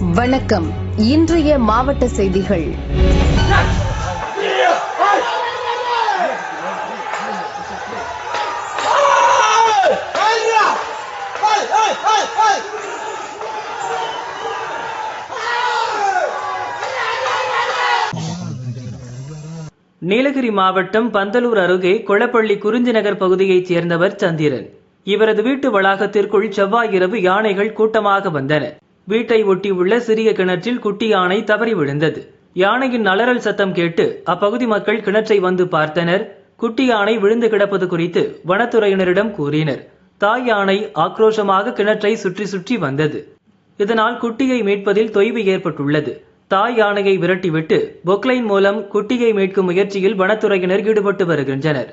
வணக்கம். இன்றைய மாவட்ட செய்திகள். நீலகிரி மாவட்டம் பந்தலூர் அருகே கொளப்பள்ளி குறிஞ்சி நகர் பகுதியைச் சேர்ந்தவர் சந்திரன். இவரது வீட்டு வளாகத்திற்குள் செவ்வாய் இரவு யானைகள் கூட்டமாக வந்தன. வீட்டை ஒட்டியுள்ள சிறிய கிணற்றில் குட்டி யானை தவறி விழுந்தது. யானையின் அலறல் சத்தம் கேட்டு அப்பகுதி மக்கள் கிணற்றை வந்து பார்த்தனர். குட்டி யானை விழுந்து கிடப்பது குறித்து வனத்துறையினரிடம் கூறினர். தாய் யானை ஆக்ரோஷமாக கிணற்றை சுற்றி சுற்றி வந்தது. இதனால் குட்டியை மீட்பதில் தொய்வு ஏற்பட்டுள்ளது. தாய் யானையை விரட்டிவிட்டு பொக்லைன் மூலம் குட்டியை மீட்கும் முயற்சியில் வனத்துறையினர் ஈடுபட்டு வருகின்றனர்.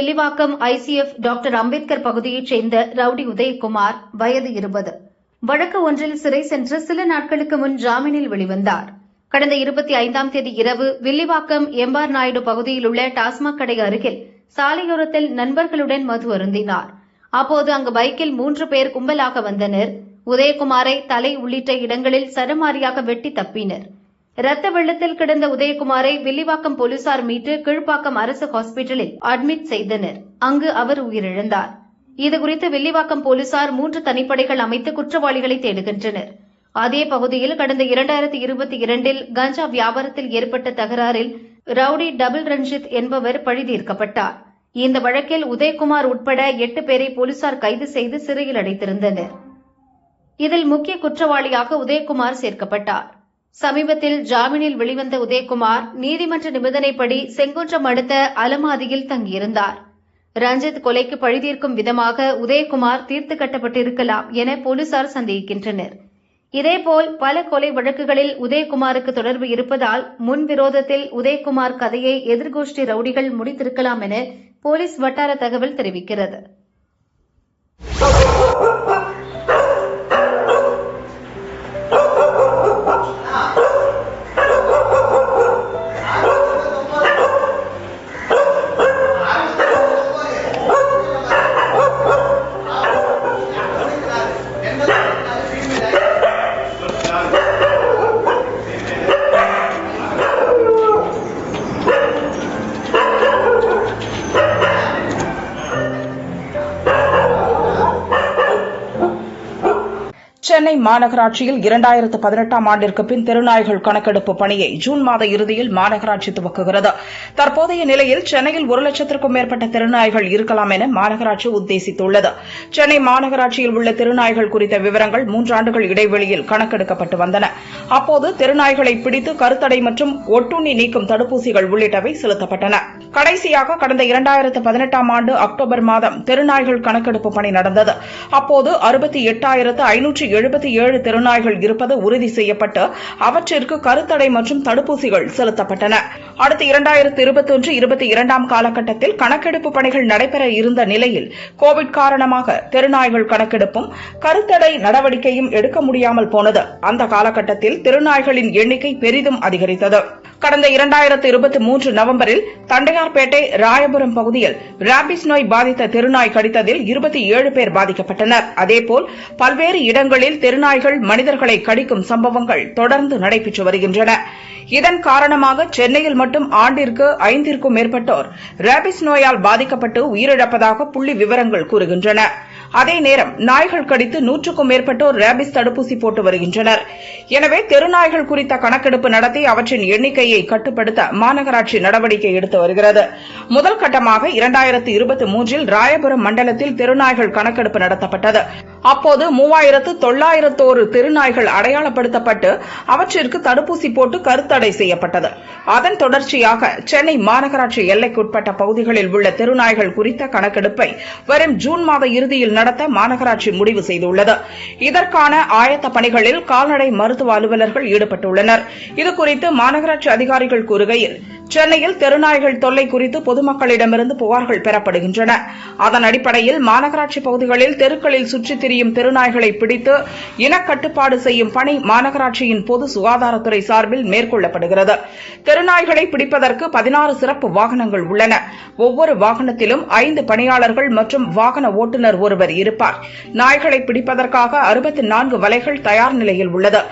வில்லிவாக்கம் ஐசிஎஃப் டாக்டர் அம்பேத்கர் பகுதியைச் சேர்ந்த ரவுடி உதயகுமார் வயது இருபது. வழக்கு ஒன்றில் சிறை சென்று சில நாட்களுக்கு முன் ஜாமீனில் வெளிவந்தார். கடந்த இருபத்தி ஐந்தாம் தேதி இரவு வில்லிவாக்கம் எம்பார் நாயுடு பகுதியில் உள்ள டாஸ்மாக் கடை அருகில் சாலையோரத்தில் நண்பர்களுடன் மது அருந்தினார். அப்போது அங்கு பைக்கில் மூன்று பேர் கும்பலாக வந்தனர். உதயகுமாரை தலை உள்ளிட்ட இடங்களில் சரமாரியாக வெட்டி தப்பினர். ரத்த வெள்ளத்தில் கிடந்த உதயகுமாரை வில்லிவாக்கம் போலீசார் மீட்டு கீழ்ப்பாக்கம் அரசு ஹாஸ்பிட்டலில் அட்மிட் செய்தனர். அங்கு அவர் உயிரிழந்தார். இதுகுறித்து வில்லிவாக்கம் போலீசார் மூன்று தனிப்படைகள் அமைத்து குற்றவாளிகளை தேடுகின்றனர். அதே பகுதியில் கடந்த இரண்டாயிரத்தி இருபத்தி இரண்டில் கஞ்சா வியாபாரத்தில் ஏற்பட்ட தகராறில் ரவுடி டபுள் ரஞ்சித் என்பவர் பழிதீர்க்கப்பட்டார் இந்த வழக்கில் உதயகுமார் உட்பட எட்டு பேரை போலீசார் கைது செய்து சிறையில் அடைத்திருந்தனர். இதில் முக்கிய குற்றவாளியாக உதயகுமார் சேர்க்கப்பட்டார். சமீபத்தில் ஜாமீனில் வெளிவந்த உதயகுமார் நீதிமன்ற நிபந்தனைப்படி செங்குன்றம் அடுத்த அலமாதியில் தங்கியிருந்தார். ரஞ்சித் கொலைக்கு பழிதீர்க்கும் விதமாக உதயகுமார் தீர்த்து கட்டப்பட்டிருக்கலாம் என போலீசார் சந்தேகிக்கின்றனர். இதேபோல் பல கொலை வழக்குகளில் உதயகுமாருக்கு தொடர்பு இருப்பதால் முன்விரோதத்தில் உதயகுமார் கதையை எதிர்கோஷ்டி ரவுடிகள் முடித்திருக்கலாம் என போலீஸ் வட்டார தகவல் தெரிவிக்கிறது. சென்னை மாநகராட்சியில் இரண்டாயிரத்து பதினெட்டாம் ஆண்டிற்கு பின் தெருநாய்கள் கணக்கெடுப்பு பணியை ஜூன் மாத இறுதியில் மாநகராட்சி துவக்குகிறது. தற்போதைய நிலையில் சென்னையில் ஒரு லட்சத்திற்கும் மேற்பட்ட தெருநாய்கள் இருக்கலாம் என மாநகராட்சி உத்தேசித்துள்ளது. சென்னை மாநகராட்சியில் உள்ள தெருநாய்கள் குறித்த விவரங்கள் மூன்றாண்டுகள் இடைவெளியில் கணக்கெடுக்கப்பட்டு வந்தன. அப்போது தெருநாய்களை பிடித்து கருத்தடை மற்றும் ஒட்டுண்ணி நீக்கும் தடுப்பூசிகள் உள்ளிட்டவை செலுத்தப்பட்டன. கடைசியாக கடந்த இரண்டாயிரத்து பதினெட்டாம் ஆண்டு அக்டோபர் மாதம் தெருநாய்கள் கணக்கெடுப்பு பணி நடந்தது. அப்போது அறுபத்தி எட்டாயிரத்து ஐநூற்றி எழுபத்தி ஏழு தெருநாய்கள் இருப்பது உறுதி செய்யப்பட்டு அவற்றிற்கு கருத்தடை மற்றும் தடுப்பூசிகள் செலுத்தப்பட்டன. அடுத்து இரண்டாயிரத்து இருபத்தொன்று இருபத்தி இரண்டாம் காலகட்டத்தில் கணக்கெடுப்பு பணிகள் நடைபெற இருந்த நிலையில் கோவிட் காரணமாக தெருநாய்கள் கணக்கெடுப்பும் கருத்தடை நடவடிக்கையும் எடுக்க முடியாமல் போனது. அந்த காலகட்டத்தில் தெருநாய்களின் எண்ணிக்கை பெரிதும் அதிகரித்தது. கடந்த இரண்டாயிரத்து இருபத்தி மூன்று நவம்பரில் தண்டையார்பேட்டை ராயபுரம் பகுதியில் ராபிஸ் நோய் பாதித்த தெருநாய் கடித்ததில் இருபத்தி ஏழு பேர் பாதிக்கப்பட்டனர். அதேபோல் பல்வேறு இடங்களில் தெருநாய்கள் மனிதர்களை கடிக்கும் சம்பவங்கள் தொடர்ந்து நடைபெற்று வருகின்றன. இதன் காரணமாக சென்னையில் மட்டும் ஆண்டிற்கு ஐந்திற்கும் மேற்பட்டோர் ரேபிஸ் நோயால் பாதிக்கப்பட்டு உயிரிழப்பதாக புள்ளி விவரங்கள் கூறுகின்றன. அதே நேரம் நாய்கள் கடித்து நூற்றுக்கும் மேற்பட்டோர் ரேபிஸ் தடுப்பூசி போட்டு வருகின்றனர். எனவே தெருநாய்கள் குறித்த கணக்கெடுப்பு நடத்தி அவற்றின் எண்ணிக்கையை கட்டுப்படுத்த மாநகராட்சி நடவடிக்கை எடுத்து வருகிறது. முதல் கட்டமாக இரண்டாயிரத்து இருபத்தி மூன்றில் ராயபுரம் மண்டலத்தில் தெருநாய்கள் கணக்கெடுப்பு நடத்தப்பட்டது. அப்போது மூவாயிரத்து தொள்ளாயிரத்தோரு தெருநாய்கள் அடையாளப்படுத்தப்பட்டு அவற்றிற்கு தடுப்பூசி போட்டு கருத்தடை செய்யப்பட்டது. அதன் தொடர்ச்சியாக சென்னை மாநகராட்சி எல்லைக்குட்பட்ட பகுதிகளில் உள்ள தெருநாய்கள் குறித்த கணக்கெடுப்பை வரும் ஜூன் மாத இறுதியில் நடத்த மாநகராட்சி முடிவு செய்துள்ளது. இதற்கான ஆயத்த பணிகளில் கால்நடை மருத்துவ அலுவலர்கள் ஈடுபட்டுள்ளனர். இதுகுறித்து மாநகராட்சி அதிகாரிகள் கூறுகையில் சென்னையில் தெருநாய்கள் தொல்லை குறித்து பொதுமக்களிடமிருந்து புகார்கள் பெறப்படுகின்றன. அதன் அடிப்படையில் மாநகராட்சி பகுதிகளில் தெருக்களில் சுற்றித் திரியும் தெருநாய்களை பிடித்து இனக்கட்டுப்பாடு செய்யும் பணி மாநகராட்சியின் பொது சுகாதாரத்துறை சார்பில் மேற்கொள்ளப்படுகிறது. தெருநாய்களை பிடிப்பதற்கு பதினாறு சிறப்பு வாகனங்கள் உள்ளன. ஒவ்வொரு வாகனத்திலும் ஐந்து பணியாளர்கள் மற்றும் வாகன ஓட்டுநர் ஒருவர் இருப்பார். நாய்களை பிடிப்பதற்காக அறுபத்தி நான்கு வலைகள் தயார் நிலையில் உள்ளது.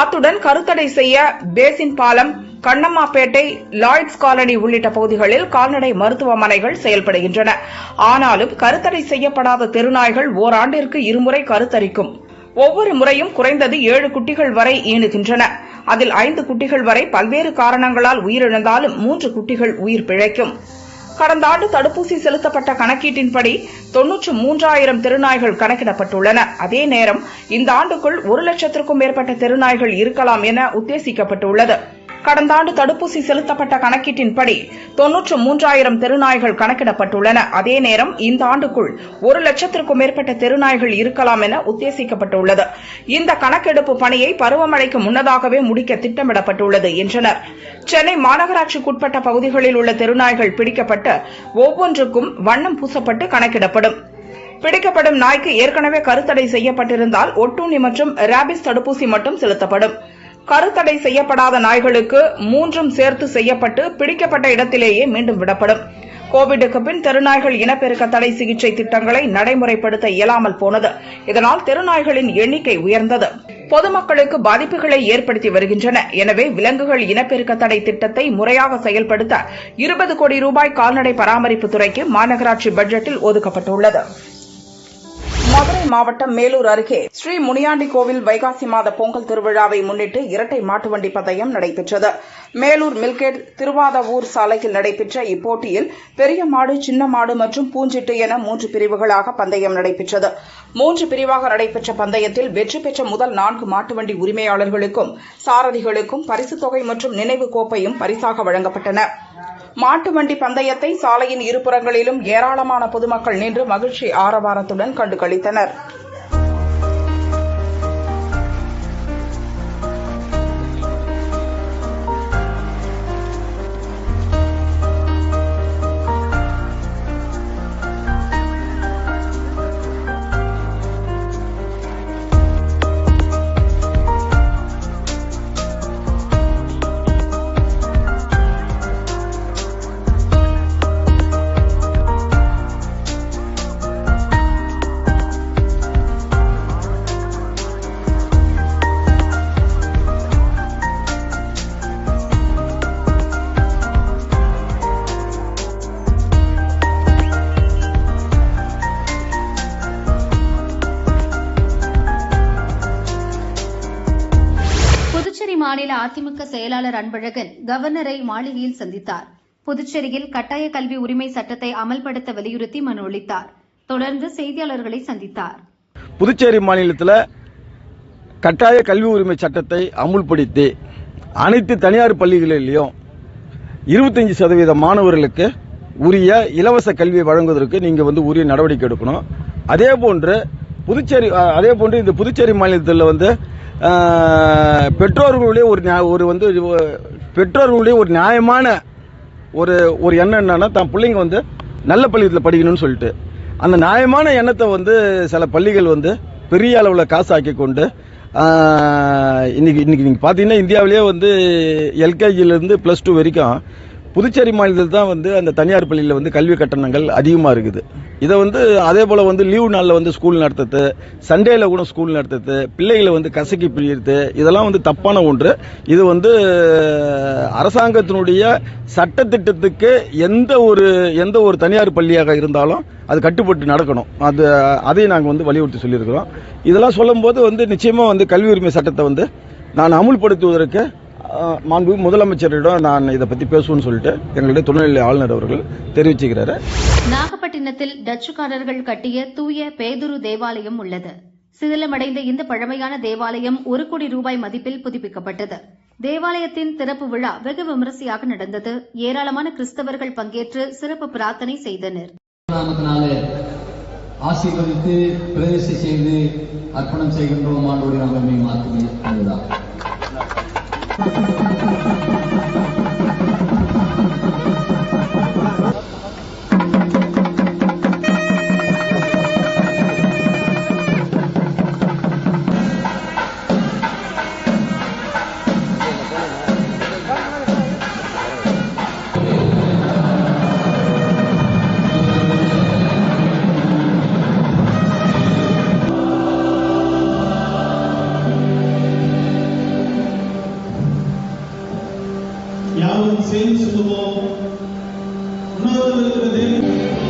அத்துடன் கருத்தடை செய்ய பேசின் பாலம் கண்ணம்மாப்பேட்டை லாய்ட்ஸ் காலனி உள்ளிட்ட பகுதிகளில் கால்நடை மருத்துவமனைகள் செயல்படுகின்றன. ஆனாலும் கருத்தடை செய்யப்படாத தெருநாய்கள் ஓராண்டிற்கு இருமுறை கருத்தரிக்கும். ஒவ்வொரு முறையும் குறைந்தது ஏழு குட்டிகள் வரை ஈணுகின்றன அதில் ஐந்து குட்டிகள் வரை பல்வேறு காரணங்களால் உயிரிழந்தாலும் மூன்று குட்டிகள் உயிர் பிழைக்கும். கடந்த ஆண்டு தடுப்பூசி செலுத்தப்பட்ட கணக்கீட்டின்படி தொன்னூற்று மூன்றாயிரம் திருநாய்கள் கணக்கிடப்பட்டுள்ளன. அதே நேரம் இந்த ஆண்டுக்குள் ஒரு லட்சத்திற்கும் மேற்பட்ட திருநாய்கள் இருக்கலாம் என உத்தேசிக்கப்பட்டுள்ளது. கடந்த ஆண்டு தடுப்பூசி செலுத்தப்பட்ட கணக்கீட்டின்படி தொன்னூற்று மூன்றாயிரம் தெருநாய்கள் கணக்கிடப்பட்டுள்ளன. அதே நேரம் இந்த ஆண்டுக்குள் ஒரு லட்சத்திற்கும் மேற்பட்ட தெருநாய்கள் இருக்கலாம் என உத்தேசிக்கப்பட்டுள்ளது. இந்த கணக்கெடுப்பு பணியை பருவமழைக்கு முன்னதாகவே முடிக்க திட்டமிடப்பட்டுள்ளது என்றனர். சென்னை மாநகராட்சிக்குட்பட்ட பகுதிகளில் உள்ள தெருநாய்கள் பிடிக்கப்பட்டு ஒவ்வொன்றுக்கும் வண்ணம் பூசப்பட்டு கணக்கிடப்படும். பிடிக்கப்படும் நாய்க்கு ஏற்கனவே கருத்தடை செய்யப்பட்டிருந்தால் ஒட்டுண்ணி மற்றும் ரேபிஸ் தடுப்பூசி மட்டும் செலுத்தப்படும். கருத்தடை செய்யப்படாத நாய்களுக்கு மூன்றும் சேர்த்து செய்யப்பட்டு பிடிக்கப்பட்ட இடத்திலேயே மீண்டும் விடப்படும். கோவிடுக்கு பின் தெருநாய்கள் இனப்பெருக்க தடை சிகிச்சை திட்டங்களை நடைமுறைப்படுத்த இயலாமல் போனது. இதனால் தெருநாய்களின் எண்ணிக்கை உயர்ந்தது. பொதுமக்களுக்கு பாதிப்புகளை ஏற்படுத்தி வருகின்றன. எனவே விலங்குகள் இனப்பெருக்க தடை திட்டத்தை முறையாக செயல்படுத்த இருபது கோடி ரூபாய் கால்நடை பராமரிப்பு துறைக்கு மாநகராட்சி பட்ஜெட்டில் ஒதுக்கப்பட்டுள்ளது. மதுரை மாவட்டம் மேலூர் அருகே ஸ்ரீ முனியாண்டி கோவில் வைகாசி மாத பொங்கல் திருவிழாவை முன்னிட்டு இரட்டை மாட்டு வண்டி பந்தயம் நடைபெற்றது. மேலூர் மில்கேட் திருவாதவூர் சாலையில் நடைபெற்ற இப்போட்டியில் பெரிய மாடு சின்ன மாடு மற்றும் பூஞ்சிட்டு என மூன்று பிரிவுகளாக பந்தயம் நடைபெற்றது. மூன்று பிரிவாக நடைபெற்ற பந்தயத்தில் வெற்றி பெற்ற முதல் நான்கு மாட்டு வண்டி உரிமையாளர்களுக்கும் சாரதிகளுக்கும் பரிசுத் தொகை மற்றும் நினைவு கோப்பையும் பரிசாக வழங்கப்பட்டன. மாட்டு வண்டி பந்தயத்தை சாலையின் இருபுறங்களிலும் ஏராளமான பொதுமக்கள் நின்று மகிழ்ச்சி ஆரவாரத்துடன் கண்டு களித்தனர் அதிமுக செயலாளர் அன்பழகன் கவர்னரை மாளிகையில் சந்தித்தார். புதுச்சேரியில் கட்டாய கல்வி உரிமை சட்டத்தை அமல்படுத்த வலியுறுத்தி மனு அளித்தார். தொடர்ந்து செய்தியாளர்களை சந்தித்தார். புதுச்சேரி மாநிலத்தில் கட்டாய கல்வி உரிமை சட்டத்தை அமுல்படுத்தி அனைத்து தனியார் பள்ளிகளிலையும் இருபத்தஞ்சி சதவீத மாணவர்களுக்கு உரிய இலவச கல்வியை வழங்குவதற்கு நீங்கள் வந்து உரிய நடவடிக்கை எடுக்கணும். அதே போன்று புதுச்சேரி அதே போன்று இந்த புதுச்சேரி மாநிலத்தில் வந்து பெற்றோர்களுடைய ஒரு ஒரு வந்து பெற்றோர்களுடைய ஒரு நியாயமான ஒரு ஒரு எண்ணம் என்னன்னா தான் பிள்ளைங்க வந்து நல்ல பள்ளியில் படிக்கணும்னு சொல்லிட்டு. அந்த நியாயமான எண்ணத்தை வந்து சில பள்ளிகள் வந்து பெரிய அளவில் காசாக்கி கொண்டு இன்னைக்கு இன்னைக்கு நீங்கள் பார்த்தீங்கன்னா இந்தியாவிலேயே வந்து எல்கேஜிலேருந்து ப்ளஸ் டூ வரைக்கும் புதுச்சேரி மாநிலத்தில் தான் வந்து அந்த தனியார் பள்ளியில் வந்து கல்வி கட்டணங்கள் அதிகமாக இருக்குது. இதை வந்து அதே போல் வந்து லீவு நாளில் வந்து ஸ்கூல் நடத்துறது சண்டேல கூட ஸ்கூல் நடத்துறது பிள்ளைகளை வந்து கசக்கி பிரியிறது இதெல்லாம் வந்து தப்பான ஒன்று. இது வந்து அரசாங்கத்தினுடைய சட்டத்திட்டத்துக்கு எந்த ஒரு எந்த ஒரு தனியார் பள்ளியாக இருந்தாலும் அது கட்டுப்பட்டு நடக்கணும். அது அதையும் நாங்கள் வந்து வலியுறுத்தி சொல்லியிருக்கிறோம். இதெல்லாம் சொல்லும்போது வந்து நிச்சயமாக வந்து கல்வி உரிமை சட்டத்தை வந்து நான் அமுல்படுத்துவதற்கு மாண்பு முதலமைச்சரிடம் நான் இதை பற்றி பேசுவேன்னு சொல்லிட்டு எங்களுடைய துணைநிலை ஆளுநர் அவர்கள் தெரிவிச்சுக்கிறாரு. நாகப்பட்டினத்தில் டச்சுக்காரர்கள் கட்டிய தூய பேதுரு தேவாலயம் உள்ளது. சிதிலமடைந்த இந்த பழமையான தேவாலயம் ஒரு கோடி ரூபாய் மதிப்பில் புதுப்பிக்கப்பட்டது. தேவாலயத்தின் திறப்பு விழா வெகு விமரிசையாக நடந்தது. ஏராளமான கிறிஸ்தவர்கள் பங்கேற்று சிறப்பு பிரார்த்தனை செய்தனர். ஆசீர்வதித்து பிரதிஷ்டை செய்து அர்ப்பணம் செய்கின்றோம் ஆண்டோடு நாம் நம்மை ハハハハ! நானும் சேர்ந்து சொல்லுவோம் உணவு